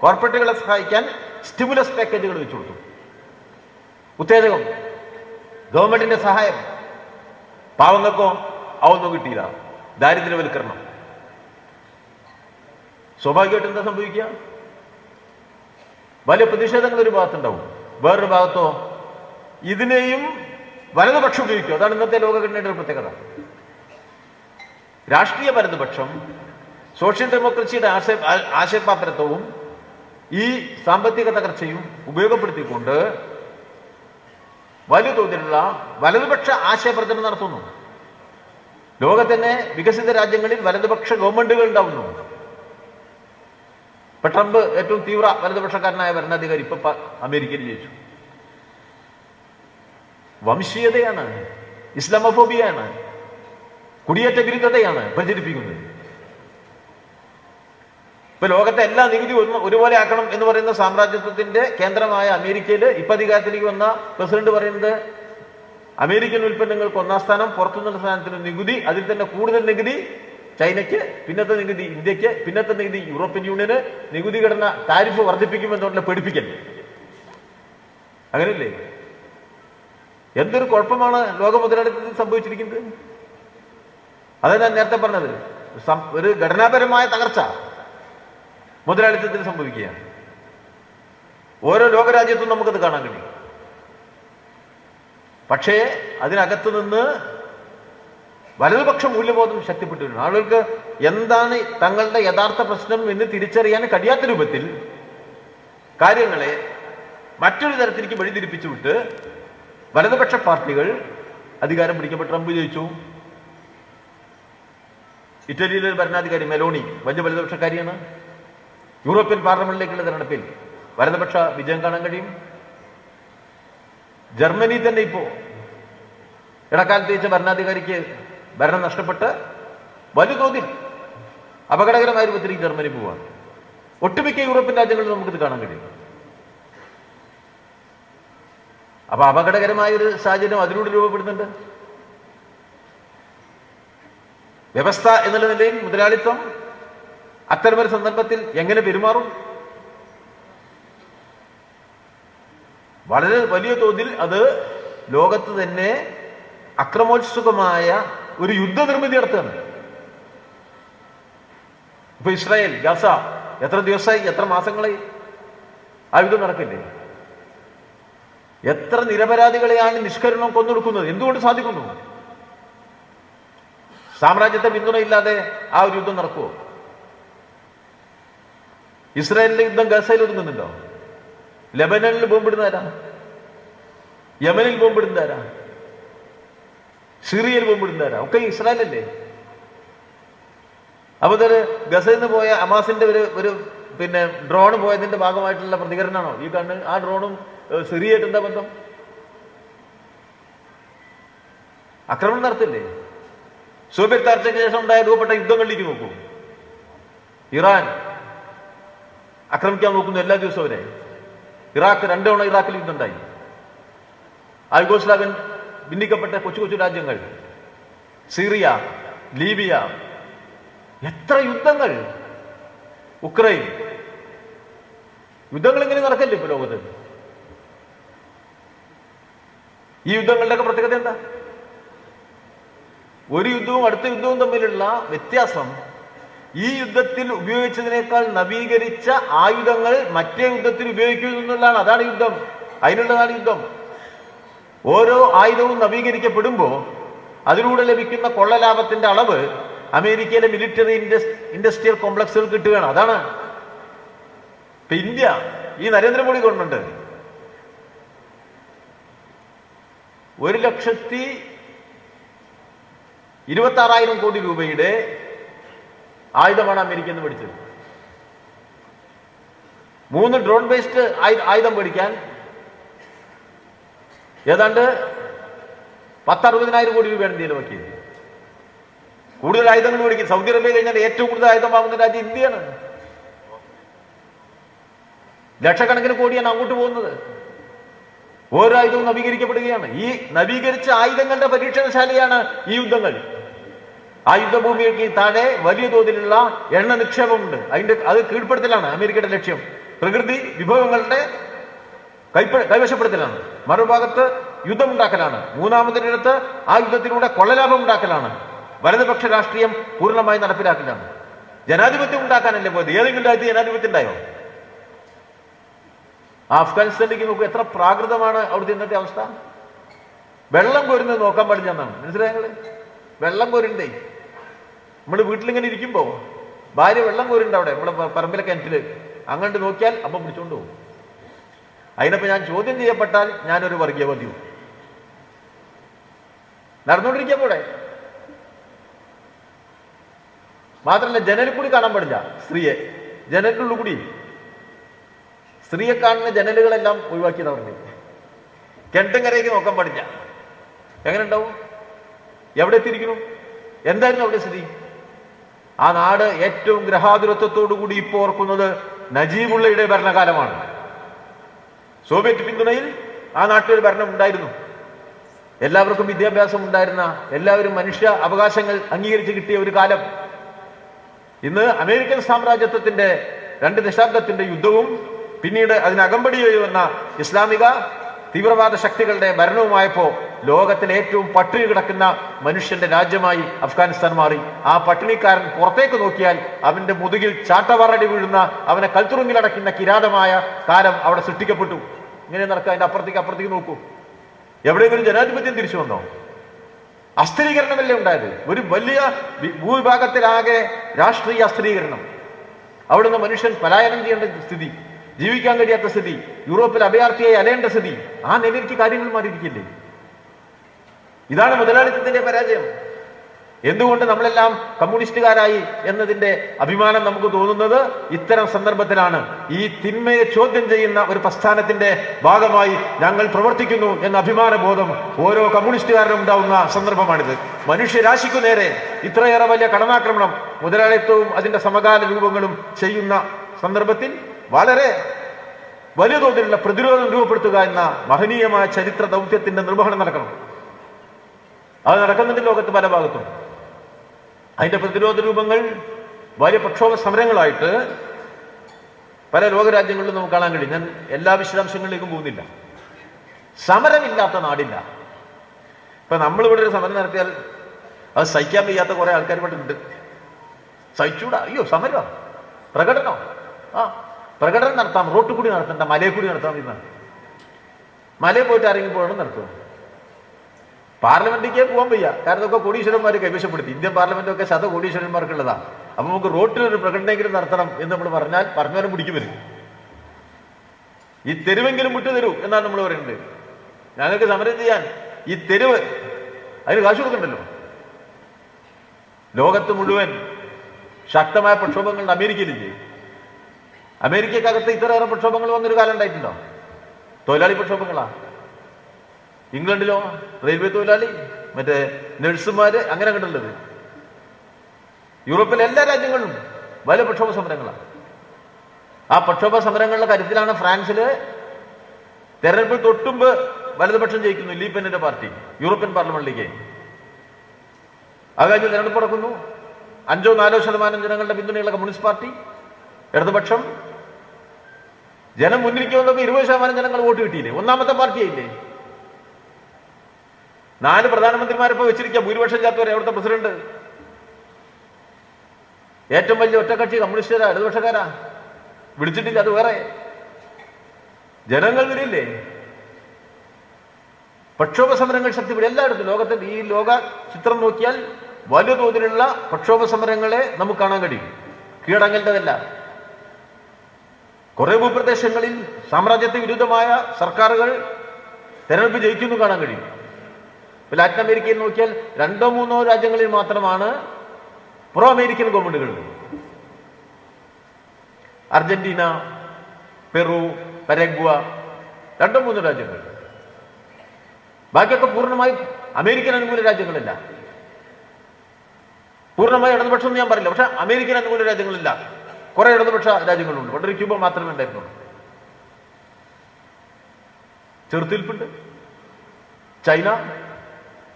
കോർപ്പറേറ്റുകളെ സഹായിക്കാൻ സ്റ്റിമുലസ് പാക്കേജുകൾ വെച്ചു കൊടുത്തു. ഉത്തേജകം ഗവൺമെന്റിന്റെ സഹായം. പാവങ്ങൾക്കോ അതൊന്നും കിട്ടിയില്ല. ദാരിദ്ര്യവൽക്കരണം. സ്വാഭാവികമായിട്ട് എന്താ സംഭവിക്കുക? വലിയ പ്രതിഷേധങ്ങൾ ഒരു ഭാഗത്തുണ്ടാവും. വേറൊരു ഭാഗത്തോ ഇതിനെയും വലതുപക്ഷം ഉപയോഗിക്കും. അതാണ് ഇന്നത്തെ ലോകഘടനയുടെ ഒരു പ്രത്യേകത. രാഷ്ട്രീയ വലതുപക്ഷം സോഷ്യൽ ഡെമോക്രസിയുടെ ആശയ ആ- ആശയപാപ്പരത്വവും ഈ സാമ്പത്തിക തകർച്ചയും ഉപയോഗപ്പെടുത്തിക്കൊണ്ട് വലിയ തോതിലുള്ള വലതുപക്ഷ ആശയപ്രചരണം നടത്തുന്നു ലോകത്തിന്റെ വികസിത രാജ്യങ്ങളിൽ വലതുപക്ഷ ഗവൺമെന്റുകൾ ഉണ്ടാവുന്നു ഇപ്പൊ ട്രംപ് ഏറ്റവും തീവ്ര വലതുപക്ഷക്കാരനായ ഭരണാധികാരി ഇപ്പൊ അമേരിക്കയിൽ ജയിച്ചു വംശീയതയാണ് ഇസ്ലാമോഫോബിയാണ് കുടിയേറ്റ വിരുദ്ധതയാണ് പ്രചരിപ്പിക്കുന്നത്. ഇപ്പൊ ലോകത്തെ എല്ലാ നികുതി ഒരുപോലെ ആക്കണം എന്ന് പറയുന്ന സാമ്രാജ്യത്വത്തിന്റെ കേന്ദ്രമായ അമേരിക്കയിൽ ഇപ്പൊ അധികാരത്തിലേക്ക് വന്ന പ്രസിഡന്റ് പറയുന്നത് അമേരിക്കൻ ഉൽപ്പന്നങ്ങൾക്ക് ഒന്നാം സ്ഥാനം പുറത്തുനിന്നുള്ള സ്ഥാനത്തിന് നികുതി അതിൽ തന്നെ കൂടുതൽ നികുതി ചൈനയ്ക്ക് പിന്നത്തെ നികുതി ഇന്ത്യയ്ക്ക് പിന്നത്തെ നികുതി യൂറോപ്യൻ യൂണിയന് നികുതി ഘടന താരിഫ് വർദ്ധിപ്പിക്കുമെന്നുള്ള പഠിപ്പിക്കൽ അങ്ങനെയല്ലേ? എന്തൊരു കുഴപ്പമാണ് ലോക മുതലാളിത്തത്തിൽ സംഭവിച്ചിരിക്കുന്നത്? അതാ ഞാൻ നേരത്തെ പറഞ്ഞത്. ഒരു ഘടനാപരമായ തകർച്ച. മുതലാളിത്തത്തിൽ സംഭവിക്കുകയാണ്. ഓരോ ലോകരാജ്യത്തും നമുക്കത് കാണാൻ കഴിയും. പക്ഷേ അതിനകത്ത് നിന്ന് വലതുപക്ഷ മൂല്യബോധം ശക്തിപ്പെട്ടു വരുന്നു ആളുകൾക്ക് എന്താണ് തങ്ങളുടെ യഥാർത്ഥ പ്രശ്നം എന്ന് തിരിച്ചറിയാൻ കഴിയാത്ത രൂപത്തിൽ കാര്യങ്ങളെ മറ്റൊരു തരത്തിലേക്ക് വഴിതിരിപ്പിച്ചു വിട്ട് വലതുപക്ഷ പാർട്ടികൾ അധികാരം പിടിക്കുമ്പോൾ ട്രംപ് ജയിച്ചു ഇറ്റലിയിലെ ഭരണാധികാരി മെലോണി വലിയ വലതുപക്ഷക്കാരിയാണ്. യൂറോപ്യൻ പാർലമെന്റിലേക്കുള്ള തെരഞ്ഞെടുപ്പിൽ വലതുപക്ഷ വിജയം കാണാൻ കഴിയും? ജർമ്മനി തന്നെ ഇപ്പോ ഇടക്കാലത്ത് വെച്ച ഭരണാധികാരിക്ക് ഭരണം നഷ്ടപ്പെട്ട് വലുതോതിൽ തോതിൽ അപകടകരമായ രൂപത്തിലേക്ക് ജർമ്മനി പോവാണ് ഒട്ടുമിക്ക യൂറോപ്യൻ രാജ്യങ്ങളിൽ നമുക്കിത് കാണാൻ കഴിയും. അപ്പൊ അപകടകരമായ ഒരു സാഹചര്യം അതിലൂടെ രൂപപ്പെടുന്നുണ്ട്. വ്യവസ്ഥ എന്നുള്ള നിലയിൽ മുതലാളിത്തം അത്തരമൊരു സന്ദർഭത്തിൽ എങ്ങനെ പെരുമാറും? വളരെ വലിയ തോതിൽ അത് ലോകത്ത് തന്നെ അക്രമോത്സുകമായ ഒരു യുദ്ധനിർമ്മിതി നടത്തുകയാണ്. ഇപ്പൊ ഇസ്രായേൽ ഗസ എത്ര ദിവസമായി എത്ര മാസങ്ങളായി ആ യുദ്ധം നടക്കില്ലേ? എത്ര നിരപരാധികളെയാണ് നിഷ്കരണം കൊന്നൊടുക്കുന്നത്? എന്തുകൊണ്ട് സാധിക്കുന്നു? സാമ്രാജ്യത്തെ പിന്തുണയില്ലാതെ ആ ഒരു യുദ്ധം നടക്കുമോ ഇസ്രായേലിന്റെ യുദ്ധം ഗസയിൽ ഒതുങ്ങുന്നുണ്ടോ ലെബനനിൽ ബോംബിടുന്ന ആരാ? യമനിൽ ബോംബിടുന്ന ആരാ? സിറിയയിൽ ബോംബിടുന്ന ആരാ? ഒക്കെ ഇസ്രായേലല്ലേ? അപ്പൊ ഇതൊരു ഗസയിൽ നിന്ന് പോയ അമാസിന്റെ ഒരു ഒരു പിന്നെ ഡ്രോൺ പോയതിന്റെ ഭാഗമായിട്ടുള്ള പ്രതികരണമാണോ? ഈ കണ്ണ് ആ ഡ്രോണും സിറിയായിട്ട് എന്താ ബന്ധം? ആക്രമണം നടത്തില്ലേ? സോവിയറ്റ് ചർച്ചയ്ക്ക് ശേഷം ഉണ്ടായ രൂപപ്പെട്ട യുദ്ധങ്ങളിലേക്ക് നോക്കൂ. ഇറാൻ ആക്രമിക്കാൻ നോക്കുന്നു എല്ലാ ദിവസവും അവരെ. ഇറാഖ് രണ്ടു ഇറാഖിൽ യുദ്ധമുണ്ടായി. ആ ഭിന്നിക്കപ്പെട്ട കൊച്ചു കൊച്ചു രാജ്യങ്ങൾ. സിറിയ ലീബിയ എത്ര യുദ്ധങ്ങൾ. ഉക്രൈൻ. യുദ്ധങ്ങൾ ഇങ്ങനെ നടക്കല്ലേ ഇപ്പൊ ലോകത്ത്? ഈ യുദ്ധങ്ങളുടെയൊക്കെ പ്രത്യേകത എന്താ? ഒരു യുദ്ധവും അടുത്ത യുദ്ധവും തമ്മിലുള്ള വ്യത്യാസം ഈ യുദ്ധത്തിൽ ഉപയോഗിച്ചതിനേക്കാൾ നവീകരിച്ച ആയുധങ്ങൾ മറ്റേ യുദ്ധത്തിൽ ഉപയോഗിക്കുന്നു എന്നുള്ളതാണ്. അതാണ് യുദ്ധം. അതിനുള്ളതാണ് യുദ്ധം. ഓരോ ആയുധവും നവീകരിക്കപ്പെടുമ്പോൾ അതിലൂടെ ലഭിക്കുന്ന കൊള്ളലാഭത്തിന്റെ അളവ് അമേരിക്കയിലെ മിലിറ്ററി ഇൻഡസ്ട്രിയൽ കോംപ്ലക്സുകൾ കിട്ടുകയാണ്. അതാണ്. ഇപ്പൊ ഇന്ത്യ ഈ നരേന്ദ്രമോദി ഗവൺമെന്റ് ഒരു ലക്ഷത്തി ഇരുപത്തി ആറായിരം കോടി രൂപയുടെ ആയുധമാണ് അമേരിക്ക എന്ന് പഠിച്ചത് മൂന്ന് ഡ്രോൺ ബേസ്ഡ് ആയുധം പഠിക്കാൻ ഏതാണ്ട് പത്തറുപതിനായിരം കോടി രൂപയാണ് ഇന്ത്യയിൽ നോക്കിയത് കൂടുതൽ ആയുധങ്ങൾ മേടിക്കും സൗദി അറേബ്യ കഴിഞ്ഞാൽ ഏറ്റവും കൂടുതൽ ആയുധം വാങ്ങുന്ന രാജ്യം ഇന്ത്യയാണ്. ലക്ഷക്കണക്കിന് കോടിയാണ് അങ്ങോട്ട് പോകുന്നത്. ഓരോ ആയുധവും നവീകരിക്കപ്പെടുകയാണ്. ഈ നവീകരിച്ച ആയുധങ്ങളുടെ പരീക്ഷണശാലയാണ് ഈ യുദ്ധങ്ങൾ. ആ യുദ്ധഭൂമിക്ക് താഴെ വലിയ തോതിലുള്ള എണ്ണ നിക്ഷേപമുണ്ട്. അതിന്റെ അത് കീഴ്പ്പെടുത്തലാണ് അമേരിക്കയുടെ ലക്ഷ്യം. പ്രകൃതി വിഭവങ്ങളുടെ കൈപ്പ കൈവശപ്പെടുത്തലാണ്. മറുഭാഗത്ത് യുദ്ധമുണ്ടാക്കലാണ്. മൂന്നാമതിനടുത്ത് ആ യുദ്ധത്തിലൂടെ കൊള്ളലാഭം ഉണ്ടാക്കലാണ് വലതുപക്ഷ രാഷ്ട്രീയം പൂർണമായി നടപ്പിലാക്കലാണ്. ജനാധിപത്യം ഉണ്ടാക്കാനല്ലേ പോയത്? ഏതെങ്കിലും രാജ്യത്ത് ജനാധിപത്യം ഉണ്ടായോ? അഫ്ഗാനിസ്ഥാനിലേക്ക് നോക്കുക എത്ര പ്രാകൃതമാണ് അവിടുത്തെ ഇന്നത്തെ അവസ്ഥ. വെള്ളം കോരുന്നത് നോക്കാൻ പാടില്ല എന്നാണ്. മനസ്സിലായത് വെള്ളം കോരുണ്ടേ? നമ്മൾ വീട്ടിലിങ്ങനെ ഇരിക്കുമ്പോ ഭാര്യ വെള്ളം കോരുണ്ട് അവിടെ നമ്മളെ പറമ്പിലെ കിണറ്റിൽ. അങ്ങോട്ട് നോക്കിയാൽ അമ്മ പിടിച്ചോണ്ട് പോകും. അതിനപ്പോ ഞാൻ ചോദ്യം ചെയ്യപ്പെട്ടാൽ ഞാനൊരു വർഗീയവാദിയും നടന്നുകൊണ്ടിരിക്കുക പോടെ മാത്രമല്ല ജനലിൽ കൂടി കാണാൻ പാടില്ല സ്ത്രീയെ. ജനലിനുള്ളിൽ കൂടി. സ്ത്രീയെ കാണുന്ന ജനലുകളെല്ലാം ഒഴിവാക്കിയത് അവരുടെ കിണറ്റും കരയ്ക്ക് നോക്കാൻ പാടില്ല. എങ്ങനെ ഉണ്ടാവും? എവിടെ എത്തിയിരിക്കുന്നു? എന്തായിരുന്നു അവിടെ സ്ഥിതി? ആ നാട് ഏറ്റവും ഗ്രഹാതുരത്വത്തോടു കൂടി ഇപ്പോൾ ഓർക്കുന്നത് നജീബുള്ളയുടെ ഭരണകാലമാണ്. സോവിയറ്റ് പിന്തുണയിൽ ആ നാട്ടിൽ ഒരു ഭരണം ഉണ്ടായിരുന്നു. എല്ലാവർക്കും വിദ്യാഭ്യാസം ഉണ്ടായിരുന്ന എല്ലാവരും മനുഷ്യ അവകാശങ്ങൾ അംഗീകരിച്ച് കിട്ടിയ ഒരു കാലം. ഇന്ന് അമേരിക്കൻ സാമ്രാജ്യത്വത്തിന്റെ രണ്ട് ദശാബ്ദത്തിന്റെ യുദ്ധവും പിന്നീട് അതിനകമ്പടിയായി വന്ന ഇസ്ലാമിക തീവ്രവാദ ശക്തികളുടെ ഭരണവുമായപ്പോ ലോകത്തിലെ ഏറ്റവും പട്ടിണി കിടക്കുന്ന മനുഷ്യന്റെ രാജ്യമായി അഫ്ഗാനിസ്ഥാൻ മാറി. ആ പട്ടിണിക്കാരൻ പുറത്തേക്ക് നോക്കിയാൽ അവന്റെ മുതുകിൽ ചാട്ടവാറടി വീഴുന്ന അവനെ കൽത്തുറുങ്ങിലടക്കുന്ന കിരാതമായ കാലം അവിടെ സൃഷ്ടിക്കപ്പെട്ടു. ഇങ്ങനെ നടക്കുക അതിന്റെ അപ്പുറത്തേക്ക് അപ്പുറത്തേക്ക് നോക്കൂ. എവിടെയെങ്കിലും ജനാധിപത്യം തിരിച്ചു വന്നോ? അസ്ഥിരീകരണമല്ലേ ഉണ്ടായത്? ഒരു വലിയ ഭൂവിഭാഗത്തിലാകെ രാഷ്ട്രീയ അസ്ഥിരീകരണം. അവിടുന്ന് മനുഷ്യൻ പലായനം ചെയ്യേണ്ട സ്ഥിതി. ജീവിക്കാൻ കഴിയാത്ത സ്ഥിതി യൂറോപ്പിൽ അഭയാർത്ഥിയായി അലയേണ്ട സ്ഥിതി ആ നിലയിലേക്ക് കാര്യങ്ങൾ മാറിയിരിക്കില്ലേ? ഇതാണ് മുതലാളിത്തത്തിന്റെ പരാജയം. എന്തുകൊണ്ട് നമ്മളെല്ലാം കമ്മ്യൂണിസ്റ്റുകാരായി എന്നതിന്റെ അഭിമാനം നമുക്ക് തോന്നുന്നത് ഇത്തരം സന്ദർഭത്തിലാണ്. ഈ തിന്മയെ ചോദ്യം ചെയ്യുന്ന ഒരു പ്രസ്ഥാനത്തിന്റെ ഭാഗമായി ഞങ്ങൾ പ്രവർത്തിക്കുന്നു എന്ന അഭിമാനബോധം ഓരോ കമ്മ്യൂണിസ്റ്റുകാരനും ഉണ്ടാവുന്ന സന്ദർഭമാണിത്. മനുഷ്യരാശിക്കു നേരെ ഇത്രയേറെ വലിയ കടന്നാക്രമണം മുതലാളിത്തവും അതിന്റെ സമകാല രൂപങ്ങളും ചെയ്യുന്ന സന്ദർഭത്തിൽ വളരെ വലിയ തോതിലുള്ള പ്രതിരോധം രൂപപ്പെടുത്തുക എന്ന മഹനീയമായ ചരിത്ര ദൗത്യത്തിന്റെ നിർവഹണം നടക്കണം. അത് നടക്കുന്നുണ്ട് ലോകത്ത് പല ഭാഗത്തും. അതിന്റെ പ്രതിരോധ രൂപങ്ങൾ വലിയ പ്രക്ഷോഭ സമരങ്ങളായിട്ട് പല ലോകരാജ്യങ്ങളിലും നമുക്ക് കാണാൻ കഴിയും. ഞാൻ എല്ലാ വിശദാംശങ്ങളിലേക്കും പോകുന്നില്ല. സമരമില്ലാത്ത നാടില്ല. ഇപ്പൊ നമ്മളിവിടെ ഒരു സമരം നടത്തിയാൽ അത് സഹിക്കാൻ വയ്യാത്ത കുറെ ആൾക്കാർ ഇവിടെ ഉണ്ട് സഹിച്ചൂടാ. അയ്യോ സമരമാ. പ്രകടനോ ആ. പ്രകടനം നടത്താം റോട്ടിൽ കൂടി നടത്തണ്ട മലയിൽ കൂടി നടത്താം എന്നാണ് മലയിൽ പോയിട്ട് ആരെങ്കിലും പോകണം നടത്തുക പാർലമെന്റിലേക്ക് പോകാൻ വയ്യ. കാരണം ഇതൊക്കെ കോടീശ്വരന്മാർ കൈവശപ്പെടുത്തി. ഇന്ത്യൻ പാർലമെന്റ് ഒക്കെ ശത കോടീശ്വരന്മാർക്കുള്ളതാണ് അപ്പൊ നമുക്ക് റോട്ടിൽ ഒരു പ്രകടനമെങ്കിലും നടത്തണം എന്ന് നമ്മൾ പറഞ്ഞാൽ പറഞ്ഞവരെ പിടിക്കും വരും. ഈ തെരുവെങ്കിലും വിട്ടു തരൂ എന്നാണ് നമ്മൾ പറയുന്നത്. ഞങ്ങൾക്ക് സമരം ചെയ്യാൻ ഈ തെരുവ് അതിന് കാശ് കൊടുക്കണ്ടല്ലോ. ലോകത്ത് മുഴുവൻ ശക്തമായ പ്രക്ഷോഭങ്ങൾ അമേരിക്കയിലില്ലേ? അമേരിക്കക്കകത്ത് ഇത്രയേറെ പ്രക്ഷോഭങ്ങൾ വന്നൊരു കാലം ഉണ്ടായിട്ടുണ്ടോ? തൊഴിലാളി പ്രക്ഷോഭങ്ങളാ? ഇംഗ്ലണ്ടിലോ? റെയിൽവേ തൊഴിലാളി? മറ്റേ നഴ്സുമാര്? അങ്ങനെ കണ്ടുള്ളത് യൂറോപ്പിലെ എല്ലാ രാജ്യങ്ങളിലും വലിയ പ്രക്ഷോഭ സമരങ്ങളാണ് ആ പ്രക്ഷോഭ സമരങ്ങളുടെ കാര്യത്തിലാണ് ഫ്രാൻസിൽ തെരഞ്ഞെടുപ്പിൽ തൊട്ടുമ്പ് വലതുപക്ഷം ജയിക്കുന്നു ലീപെന്നിന്റെ പാർട്ടി യൂറോപ്യൻ പാർലമെന്റിലേക്ക്. അത് തെരഞ്ഞെടുപ്പ് നടക്കുന്നു. അഞ്ചോ നാലോ ശതമാനം ജനങ്ങളുടെ പിന്തുണയുള്ള കമ്മ്യൂണിസ്റ്റ് പാർട്ടി ഇടതുപക്ഷം ജനം മുന്നിലേക്ക് വന്നപ്പോൾ ഇരുപത് ശതമാനം ജനങ്ങൾ വോട്ട് കിട്ടിയില്ലേ? ഒന്നാമത്തെ പാർട്ടിയായില്ലേ? നാല് പ്രധാനമന്ത്രിമാരെ ഇപ്പൊ വെച്ചിരിക്കുക. ഭൂരിപക്ഷം ഇല്ലാത്തവരെ അവിടുത്തെ പ്രസിഡന്റ്? ഏറ്റവും വലിയ ഒറ്റക്കക്ഷി കമ്മ്യൂണിസ്റ്റുകാരാ ഇടതുപക്ഷക്കാരാ. വിളിച്ചിട്ടില്ല അത് വേറെ. ജനങ്ങൾ വരില്ലേ? പ്രക്ഷോഭ സമരങ്ങൾ ശക്തിപ്പെടും. എല്ലായിടത്തും ലോകത്തെ ഈ ലോക ചിത്രം നോക്കിയാൽ വലിയ തോതിലുള്ള പ്രക്ഷോഭ സമരങ്ങളെ നമുക്ക് കാണാൻ കഴിയും. കീഴടങ്ങേണ്ടതല്ല. കുറെ ഭൂപ്രദേശങ്ങളിൽ സാമ്രാജ്യത്തെ വിരുദ്ധമായ സർക്കാരുകൾ തെരഞ്ഞെടുപ്പ് ജയിക്കുന്നു കാണാൻ കഴിയും. ഇപ്പൊ ലാറ്റിൻ അമേരിക്കയിൽ നോക്കിയാൽ രണ്ടോ മൂന്നോ രാജ്യങ്ങളിൽ മാത്രമാണ് പ്രോ അമേരിക്കൻ ഗവൺമെന്റുകൾ. അർജന്റീന പെറു പരഗ്വ രണ്ടോ മൂന്നോ രാജ്യങ്ങൾ. ബാക്കിയൊക്കെ പൂർണമായി അമേരിക്കൻ അനുകൂല രാജ്യങ്ങളല്ല. പൂർണമായി ഇടതുപക്ഷം ഞാൻ പറയില്ല. പക്ഷെ അമേരിക്കൻ അനുകൂല രാജ്യങ്ങളില്ല. കുറെ ഇടതുപക്ഷ രാജ്യങ്ങളുണ്ട്. വളരെ ക്യൂബ മാത്രമേ ഉണ്ടായിരുന്നുള്ളൂ. ചെറുത്തിൽപ്പുണ്ട്. ചൈന